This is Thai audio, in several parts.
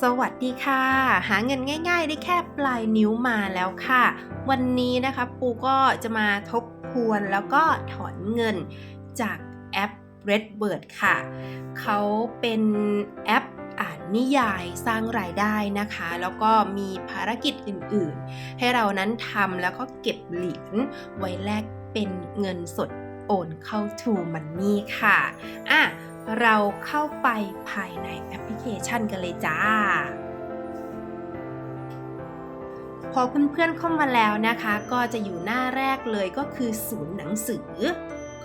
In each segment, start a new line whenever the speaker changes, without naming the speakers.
สวัสดีค่ะ หาเงินง่าย ๆ ได้แค่ปลายนิ้วมาแล้วค่ะ วันนี้นะคะปูก็จะมาทบทวนแล้วก็ถอนเงินจากแอป Redbird ค่ะ เขาเป็นแอปอ่านนิยายสร้างรายได้นะคะ แล้วก็มีภารกิจอื่นๆ ให้เรานั้นทำแล้วก็เก็บเหรียญไว้แลกเป็นเงินสด โอนเข้า True Money ค่ะอะ เราเข้าไปภายในแอปพลิเคชันกันเลยจ้า พอเพื่อนๆเข้ามาแล้วนะคะ ก็จะอยู่หน้าแรกเลยก็คือศูนย์หนังสือ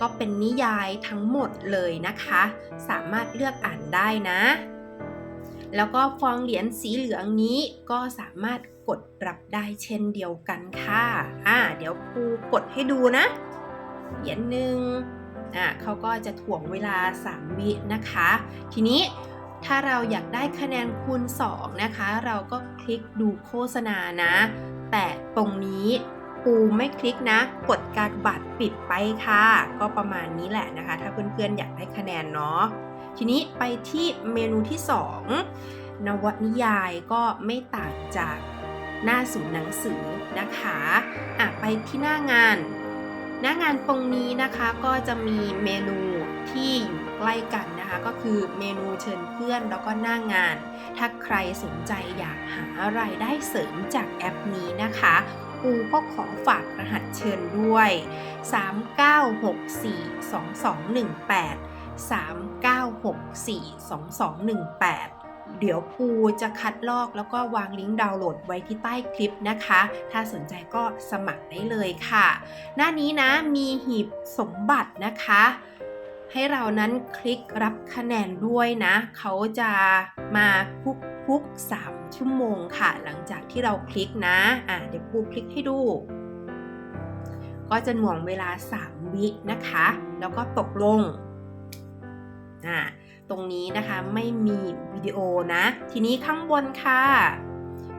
ก็เป็นนิยายทั้งหมดเลยนะคะ สามารถเลือกอ่านได้นะ แล้วก็ฟองเหรียญสีเหลืองนี้ก็สามารถกดรับได้เช่นเดียวกันค่ะ อ่า เดี๋ยวครูกดให้ดูนะ เหรียญหนึ่งอะเขาก็จะถ่วงเวลา 3 วินะคะ ทีนี้ถ้าเราอยากได้คะแนนคูณ 2 นะคะ เราก็คลิกดูโฆษณานะ แต่ตรงนี้ปูไม่คลิกนะ กดกากบาทปิดไปค่ะ ก็ประมาณนี้แหละนะคะ ถ้าเพื่อนๆอยากได้คะแนนเนาะทีนี้ไปที่เมนูที่ 2 นวนิยายก็ไม่ต่างจากหน้าศูนย์หนังสือนะคะอะไปที่หน้างาน น้างานตรงนี้นะคะก็จะมีเมนูที่อยู่ใกล้กันนะคะ ก็คือเมนูเชิญเพื่อนแล้วก็หน้างาน ถ้าใครสนใจอยากหารายได้เสริมจากแอปนี้นะคะปูก็ขอฝากรหัสเชิญด้วย 39642218 39642218 เดี๋ยวปูจะคัดลอกแล้วก็วางลิงก์ดาวน์โหลดไว้ที่ใต้คลิปนะคะ ถ้าสนใจก็สมัครได้เลยค่ะ หน้านี้นะมีหีบสมบัตินะคะ ให้เรานั้นคลิกรับคะแนนด้วยนะ เขาจะมาทุกทุก3ชั่วโมงค่ะ หลังจากที่เราคลิกนะอะเดี๋ยวปูคลิกให้ดูก็จะหน่วงเวลา 3 วินะคะ แล้วก็ตกลงอ่า ตรงนี้นะคะไม่มีวิดีโอนะ ทีนี้ข้างบนค่ะ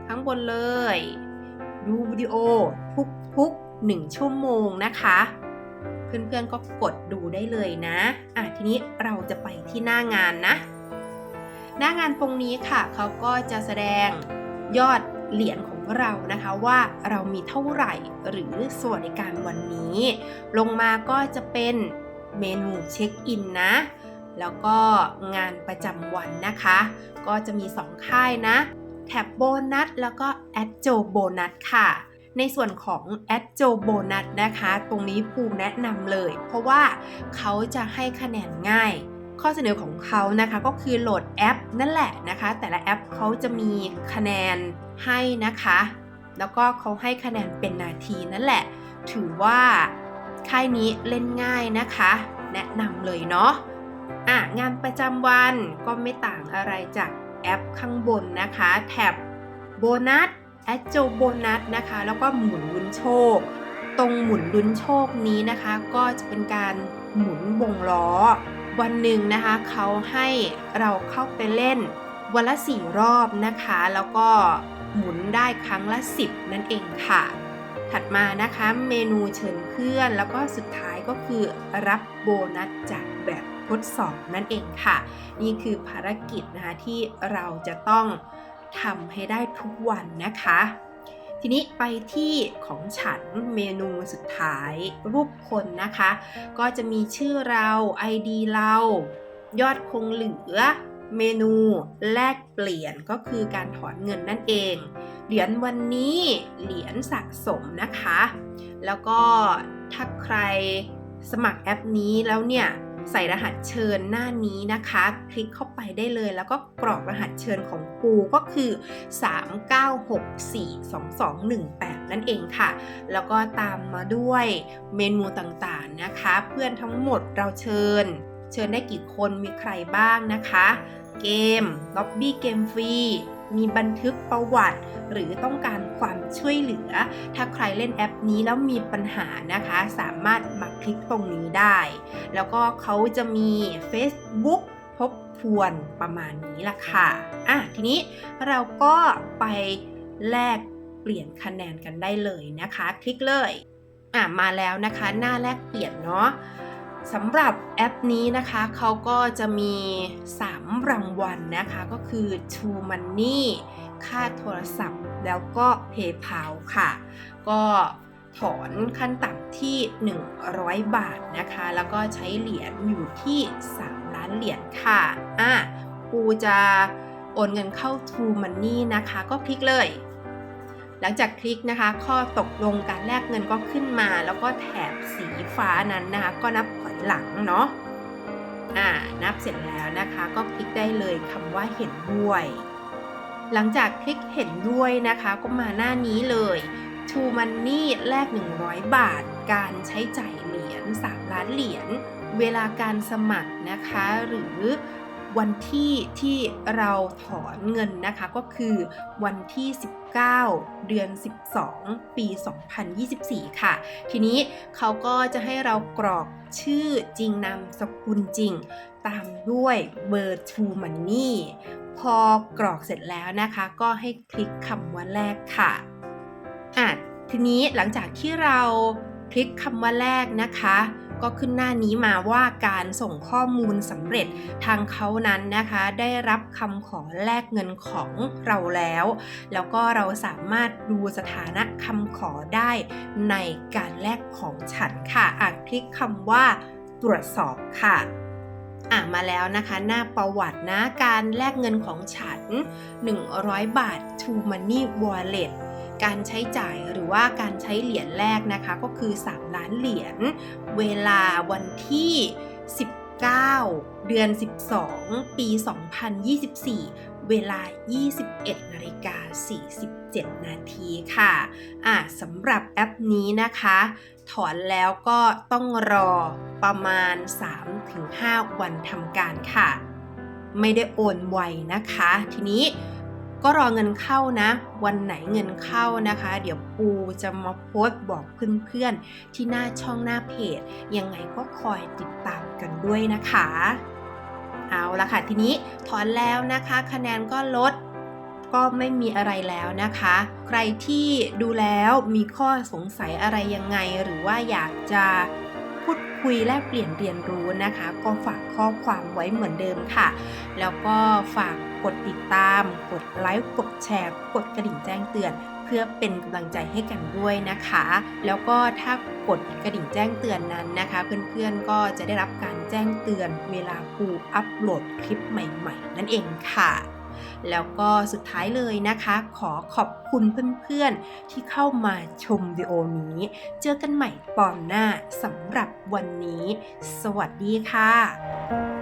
ข้างบนเลย ดูวิดีโอทุกทุกหนึ่งชั่วโมงนะคะ เพื่อนๆก็กดดูได้เลยนะอะทีนี้เราจะไปที่หน้างานนะ หน้างานตรงนี้ค่ะเขาก็จะแสดงยอดเหรียญของเรานะคะว่าเรามีเท่าไหร่หรือสวัสดิการวันนี้ ลงมาก็จะเป็นเมนูเช็คอินนะ แล้วก็งานประจำวันนะคะ ก็จะมี 2 ค่ายนะแท็บโบนัสแล้วก็แอดโจโบนัสค่ะในส่วนของแอดโจโบนัสนะคะ ตรงนี้ปูแนะนำเลย เพราะว่าเขาจะให้คะแนนง่าย ข้อเสนอของเขานะคะก็คือโหลดแอปนั่นแหละนะคะ แต่ละแอปเขาจะมีคะแนนให้นะคะ แล้วก็เขาให้คะแนนเป็นนาทีนั่นแหละ ถือว่าค่ายนี้เล่นง่ายนะคะ แนะนำเลยเนาะ อะงานประจำวันก็ไม่ต่างอะไรจากแอปข้างบนนะคะ แท็บโบนัสแอดโจโบนัสนะคะ แล้วก็หมุนลุ้นโชค ตรงหมุนลุ้นโชคนี้นะคะ ก็จะเป็นการหมุนวงล้อ วันหนึ่งนะคะเขาให้เราเข้าไปเล่นวันละ4รอบนะคะ แล้วก็หมุนได้ครั้งละ 10 นั่นเองค่ะ ถัดมานะคะเมนูเชิญเพื่อน แล้วก็สุดท้ายก็คือรับโบนัสจากแบบ ทดสอบนั่นเองค่ะ นี่คือภารกิจนะคะที่เราจะต้องทำให้ได้ทุกวันนะคะ ทีนี้ไปที่ของฉันเมนูสุดท้ายรูปคนนะคะ ก็จะมีชื่อเรา ID เรา ยอดคงเหลือเมนูแลกเปลี่ยนก็คือการถอนเงินนั่นเอง เหรียญวันนี้เหรียญสะสมนะคะ แล้วก็ถ้าใครสมัครแอปนี้แล้วเนี่ย ใส่รหัสเชิญหน้านี้นะคะ คลิกเข้าไปได้เลย แล้วก็กรอกรหัสเชิญของปูก็คือ 39642218 นั่นเองค่ะ แล้วก็ตามมาด้วยเมนูต่างๆนะคะ เพื่อนทั้งหมดเราเชิญ เชิญได้กี่คนมีใครบ้างนะคะ เกมล็อบบี้เกมฟรี มีบันทึกประวัติ หรือต้องการความช่วยเหลือ ถ้าใครเล่นแอปนี้แล้วมีปัญหานะคะ สามารถมาคลิกตรงนี้ได้ แล้วก็เขาจะมี Facebook ทบทวนประมาณนี้ล่ะค่ะอะทีนี้เราก็ไปแลกเปลี่ยนคะแนนกันได้เลยนะคะ คลิกเลยอะมาแล้วนะคะ หน้าแลกเปลี่ยนเนาะ สำหรับแอปนี้นะคะเขาก็จะมี 3 รางวัลนะคะก็คือ True Money ค่าโทรศัพท์ แล้วก็ PayPal ค่ะ ก็ถอนขั้นต่ำที่ 100 บาทนะคะ แล้วก็ใช้เหรียญอยู่ที่ 3 ล้านเหรียญค่ะอะปูจะโอนเงินเข้า True Money นะคะ ก็คลิกเลยหลังจากคลิกนะคะ ข้อตกลงการแลกเงินก็ขึ้นมา แล้วก็แถบสีฟ้านั้นนะคะ ก็นับ หลังเนาะอ่านับเสร็จแล้วนะคะก็คลิกได้เลยคำว่าเห็นด้วย หลังจากคลิกเห็นด้วยนะคะก็มาหน้านี้เลย True Money แลก 100 บาท การใช้จ่ายเหรียญ3ล้านเหรียญ เวลาการสมัครนะคะ หรือ วันที่ที่เราถอนเงินนะคะก็คือวันที่ 19 เดือน 12 ปี 2024 ค่ะ ทีนี้เขาก็จะให้เรากรอกชื่อจริงนามสกุลจริง ตามด้วยเบอร์ True Money พอกรอกเสร็จแล้วนะคะ ก็ให้คลิกคำว่าแลกค่ะอะทีนี้หลังจากที่เราคลิกคำว่าแลกนะคะ ก็ขึ้นหน้านี้มาว่าการส่งข้อมูลสำเร็จทางเขานั้นนะคะ ได้รับคำขอแลกเงินของเราแล้ว แล้วก็เราสามารถดูสถานะคำขอได้ในการแลกของฉันค่ะอะคลิกคำว่าตรวจสอบค่ะอะมาแล้วนะคะ หน้าประวัตินะการแลกเงินของฉัน 100 บาท to money wallet การใช้จ่ายหรือว่าการใช้เหรียญแรกนะคะ ก็คือ 3 ล้านเหรียญ เวลาวันที่ 19 เดือน 12 ปี 2024 เวลา 21 นาฬิกา 47 นาทีค่ะอะสำหรับแอปนี้นะคะ ถอนแล้วก็ต้องรอประมาณ 3-5 วันทำการค่ะ ไม่ได้โอนไวนะคะ ทีนี้ ก็รอเงินเข้านะ วันไหนเงินเข้านะคะ เดี๋ยวปูจะมาโพสต์บอกเพื่อนๆ ที่หน้าช่องหน้าเพจ ยังไงก็คอยติดตามกันด้วยนะคะ เอาละค่ะ ทีนี้ถอนแล้วนะคะ คะแนนก็ลดก็ไม่มีอะไรแล้วนะคะ ใครที่ดูแล้วมีข้อสงสัยอะไรยังไง หรือว่าอยากจะ คุยแลกเปลี่ยนเรียนรู้นะคะ ก็ฝากข้อความไว้เหมือนเดิมค่ะ แล้วก็ฝากกดติดตาม กดไลค์ กดแชร์ กดกระดิ่งแจ้งเตือน เพื่อเป็นกำลังใจให้กันด้วยนะคะ แล้วก็ถ้ากดกระดิ่งแจ้งเตือนนั้นนะคะ เพื่อนๆก็จะได้รับการแจ้งเตือนเวลาปูอัปโหลดคลิปใหม่ ๆ นั่นเองค่ะ แล้วก็สุดท้ายเลยนะคะ ขอขอบคุณเพื่อนๆ ที่เข้ามาชมวิดีโอนี้ เจอกันใหม่ตอนหน้าสำหรับวันนี้ สวัสดีค่ะ